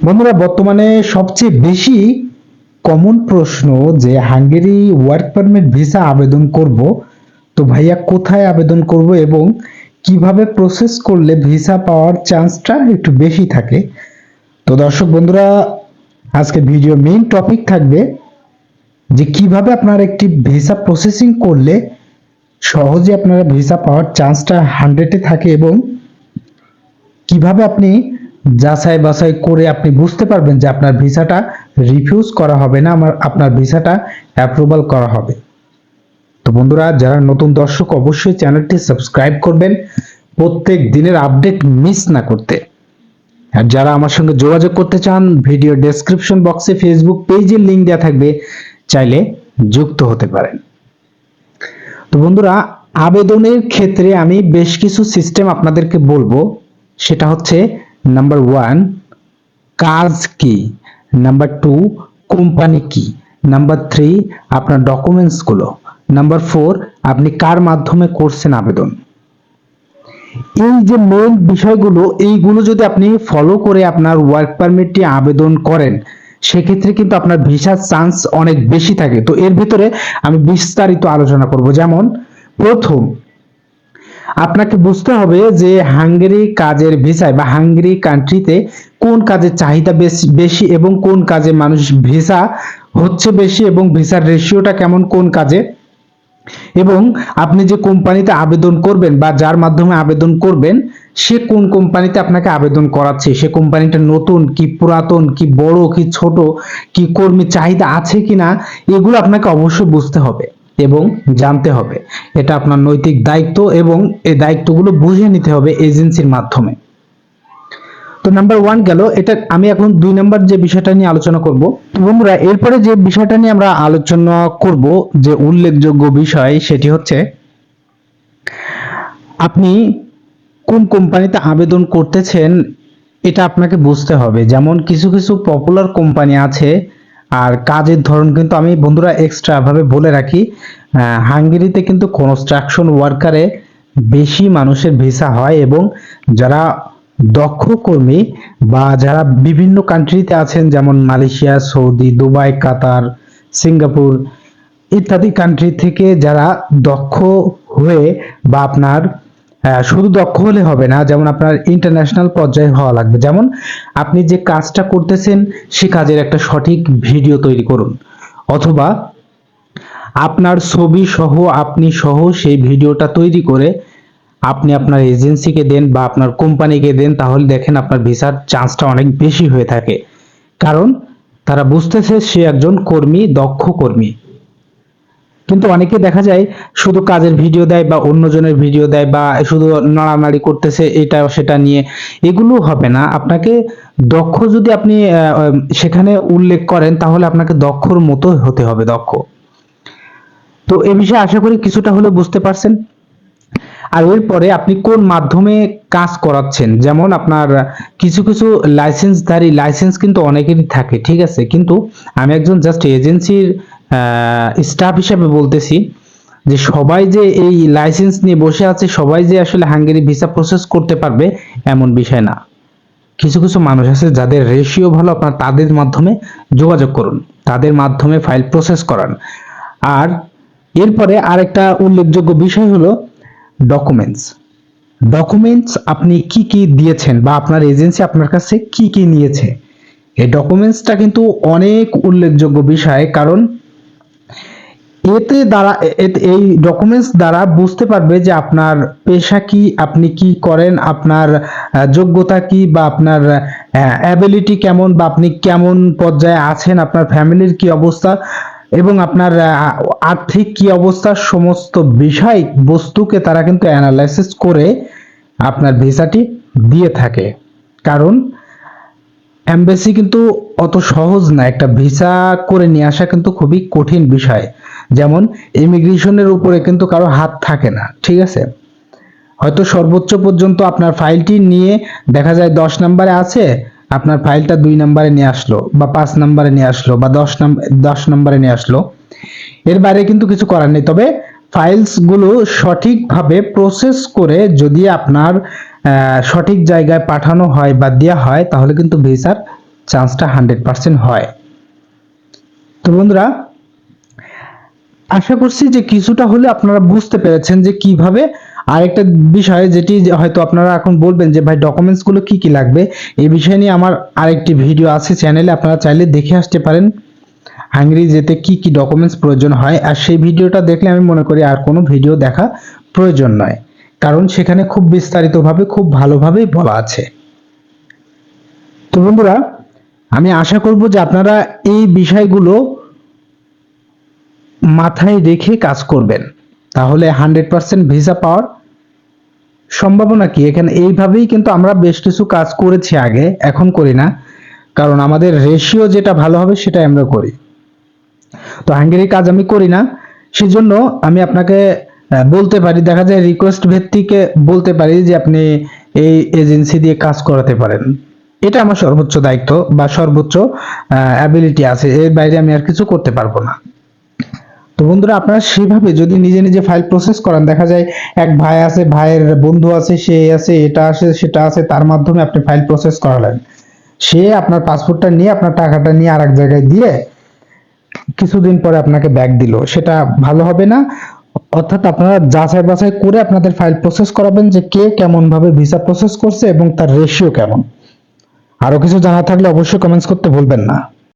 বন্ধুরা, বর্তমানে সবচেয়ে বেশি কমন প্রশ্ন যে হাঙ্গেরি ওয়ার্ক পারমিট ভিসা আবেদন করব, তো ভাইয়া কোথায় আবেদন করব এবং কীভাবে প্রসেস করলে ভিসা পাওয়ার চান্সটা একটু বেশি থাকে? তো দর্শক বন্ধুরা, আজকে ভিডিও মেইন টপিক থাকবে যে কীভাবে আপনার একটি ভিসা প্রসেসিং করলে সহজে আপনারা ভিসা পাওয়ার চান্সটা হান্ড্রেডে থাকে এবং কীভাবে আপনি যাচাই বাছাই করে আপনি বুঝতে পারবেন যে আপনার ভিসাটা রিফিউজ করা হবে না, আমার আপনার ভিসাটা অ্যাপ্রুভাল করা হবে। তো বন্ধুরা, যারা নতুন দর্শক, অবশ্যই চ্যানেলটি সাবস্ক্রাইব করবেন। প্রত্যেক দিনের আপডেট মিস না করতে। আর যারা আমার সঙ্গে যোগাযোগ করতে চান ভিডিও ডেসক্রিপশন বক্সে ফেসবুক পেজের লিংক দেওয়া থাকবে, চাইলে যুক্ত হতে পারেন। তো বন্ধুরা, আবেদনের ক্ষেত্রে আমি বেশ কিছু সিস্টেম আপনাদেরকে বলব। সেটা হচ্ছে নাম্বার ওয়ান কাজ কি নাম্বার টু কোম্পানি কি নাম্বার থ্রি আপনার ডকুমেন্টসগুলো নাম্বার ফোর আপনি কার মাধ্যমে করছেন আবেদন? এই যে মেইন বিষয়গুলো, এইগুলো যদি আপনি ফলো করে আপনার ওয়ার্ক পারমিটটি আবেদন করেন, সেক্ষেত্রে কিন্তু আপনার ভিসার চান্স অনেক বেশি থাকে। তো এর ভিতরে আমি বিস্তারিত আলোচনা করব। যেমন, প্রথম আপনাকে বুঝতে হবে যে হাঙ্গেরি কাজের ভিসায় বা হাঙ্গেরি কান্ট্রিতে কোন কাজের চাহিদা বেশি বেশি এবং কোন কাজে মানুষ ভিসা হচ্ছে বেশি এবং ভিসার রেশিওটা কেমন কোন কাজে? এবং আপনি যে কোম্পানিতে আবেদন করবেন বা যার মাধ্যমে আবেদন করবেন, সে কোন কোম্পানিতে আপনাকে আবেদন করাচ্ছে? সে কোম্পানিটা নতুন কি পুরাতন, কি বড়, কি ছোট, কি কর্মী চাহিদা আছে কিনা? এগুলো আপনাকে অবশ্যই বুঝতে হবে। এবং জানতে হবে। এটা আপনার নৈতিক দায়িত্ব এবং এই দায়িত্বগুলো বুঝে নিতে হবে এজেন্সির মাধ্যমে। তো নাম্বার ওয়ান গেল, এটা আমি এখন দুই নাম্বার যে বিষয়টা নিয়ে আলোচনা করব। বন্ধুরা, এরপরে যে বিষয়টা নিয়ে আমরা আলোচনা করব, যে উল্লেখযোগ্য বিষয়, সেটি হচ্ছে, আপনি কোন কোম্পানিতে আবেদন করতেছেন, এটা আপনাকে বুঝতে হবে। যেমন কিছু কিছু পপুলার কোম্পানি আছে আর কাজের ধরন কিন্তু আমি বন্ধুরা এক্সট্রা ভাবে বলে রাখি হাঙ্গেরিতে কিন্তু কনস্ট্রাকশন ওয়ার্কারে বেশি মানুষের ভিসা হয় এবং যারা দক্ষ কর্মী বা যারা বিভিন্ন কান্ট্রিতে আছেন, যেমন Malaysia, Saudi, Dubai, Qatar, Singapore ইত্যাদি কান্ট্রি থেকে যারা দক্ষ হয়ে বা আপনার শুধু দক্ষ হলে হবে না, যেমন আপনার ইন্টারন্যাশনাল পর্যায়ে হওয়া লাগবে। যেমন আপনি যে কাজটা করতেছেন, সে কাজের একটা সঠিক ভিডিও তৈরি করুন। অথবা আপনার ছবি সহ, আপনি সহ সেই ভিডিওটা তৈরি করে আপনি আপনার এজেন্সিকে দেন বা আপনার কোম্পানিকে দেন, তাহলে দেখেন আপনার ভিসার চান্সটা অনেক বেশি হয়ে থাকে। কারণ তারা বুঝতেছে সে একজন কর্মী, দক্ষ কর্মী। কিন্তু অনেকে দেখা যায় শুধু কাজের ভিডিও দেয় বা অন্যজনের ভিডিও দেয় বা শুধু নাড়ানাড়ি করতেছে এটা সেটা নিয়ে, এগুলো হবে না। আপনাকে দক্ষ যদি আপনি সেখানে উল্লেখ করেন তাহলে আপনাকে দক্ষর মতো হতে হবে, দক্ষ। তো এ বিষয়ে আশা করি কিছুটা হলে বুঝতে পারছেন। আর এরপরে আপনি কোন মাধ্যমে কাজ করাচ্ছেন? যেমন আপনার কিছু কিছু লাইসেন্সধারী লাইসেন্স কিন্তু অনেকেরই থাকে, ঠিক আছে? কিন্তু আমি একজন জাস্ট এজেন্সির স্টাফ হিসাবে বলতেছি যে সবাই যে এই লাইসেন্স নিয়ে বসে আছে, সবাই যে আসলে হাঙ্গেরি ভিসা প্রসেস করতে পারবে, এমন বিষয় না। কিছু কিছু মানুষ আছে যাদের রেশিও ভালো, আপনার তাদের মাধ্যমে যোগাযোগ করুন, তাদের মাধ্যমে ফাইল প্রসেস করান। আর এরপরে আরেকটা উল্লেখযোগ্য বিষয় হলো ডকুমেন্টস ডকুমেন্টস আপনি কি কি দিয়েছেন বা আপনার এজেন্সি আপনার কাছে কি কি নিয়েছে? এই ডকুমেন্টসটা কিন্তু অনেক উল্লেখযোগ্য বিষয়, কারণ এতে দ্বারা এই ডকুমেন্টস দ্বারা বুঝতে পারবে যে আপনার পেশা কি, আপনি কি করেন, আপনার যোগ্যতা কি বা আপনার অ্যাবিলিটি কেমন বা আপনি কেমন পর্যায়ে আছেন, আপনার ফ্যামিলির কি অবস্থা এবং আপনার আর্থিক কি অবস্থা, সমস্ত বিষয়, বস্তুকে তারা কিন্তু অ্যানালাইসিস করে আপনার ভিসাটি দিয়ে থাকে। কারণ এমবেসি কিন্তু অত সহজ না, একটা ভিসা করে নিয়ে আসা কিন্তু খুবই কঠিন বিষয়। যেমন ইমিগ্রেশনের উপরে কিন্তু কারও হাত থাকে না, ঠিক আছে? হয়তো সর্বোচ্চ পর্যন্ত আপনার ফাইলটি নিয়ে দেখা যায় দশ নম্বরে আছে, আপনার ফাইলটা দুই নম্বরে নিয়ে আসলো বা পাঁচ নম্বরে নিয়ে আসলো বা দশ নম্বর দশ নম্বরে নিয়ে আসলো। এর বাইরে কিন্তু কিছু করার নেই, তবে ফাইলসগুলো সঠিকভাবে প্রসেস করে যদি আপনার সঠিক জায়গায় পাঠানো হয় বা দেওয়া হয়, তাহলে কিন্তু ভিসার চান্সটা হান্ড্রেড পার্সেন্ট হয়। তো বন্ধুরা আশা করছি যে কিছুটা হলে আপনারা বুঝতে পেরেছেন যে কীভাবে আরেকটা বিষয় যেটি হয়তো আপনারা এখন বলবেন যে, ভাই ডকুমেন্টসগুলো কি কি লাগবে? এই বিষয় নিয়ে আমার আরেকটি ভিডিও আছে চ্যানেলে আপনারা চাইলে দেখে আসতে পারেন। হাঙ্গেরি যেতে কি কি ডকুমেন্টস প্রয়োজন হয়, আর সেই ভিডিওটা দেখলে আমি মনে করি আর কোনো ভিডিও দেখা প্রয়োজন নয়। কারণ সেখানে খুব বিস্তারিতভাবে, খুব ভালোভাবেই বলা আছে। তো বন্ধুরা, আমি আশা করব যে আপনারা এই বিষয়গুলো মাথায় রেখে কাজ করবেন। তাহলে হান্ড্রেড পার্সেন্ট ভিসা পাওয়ার সম্ভাবনা কি? এখানে এইভাবেই কিন্তু আমরা বেশ কিছু কাজ করেছি আগে, এখন করি না। কারণ আমাদের রেশিও যেটা ভালো হবে সেটাই আমরা করি। তো হাঙ্গেরির কাজ আমি করি না। সেজন্য আমি আপনাকে বলতে পারি, দেখা যায় রিকোয়েস্ট ভিত্তিকে বলতে পারি যে আপনি এই এজেন্সি দিয়ে কাজ করাতে পারেন। এটা আমার সর্বোচ্চ দায়িত্ব বা সর্বোচ্চ অ্যাবিলিটি আছে। এর বাইরে আমি আর কিছু করতে পারব না। তো বন্ধুরা আপনারা সেভাবে যদি নিজে নিজে ফাইল প্রসেস করান, দেখা যায় এক ভাই আছে, ভাইয়ের বন্ধু আছে, সে আছে, এটা আছে, সেটা আছে, তার মাধ্যমে আপনি ফাইল প্রসেস করালেন। সে আপনার পাসপোর্টটা নিয়ে, আপনার টাকাটা নিয়ে আর এক জায়গায় দিয়ে কিছুদিন পরে আপনাকে ব্যাক দিল। সেটা ভালো হবে না। অর্থাৎ আপনারা যাচাই বাছাই করে আপনাদের ফাইল প্রসেস করাবেন যে কে কেমন ভাবে ভিসা প্রসেস করছে এবং তার রেশিও কেমন। আরও কিছু জানা থাকলে অবশ্যই কমেন্টস করতে ভুলবেন না।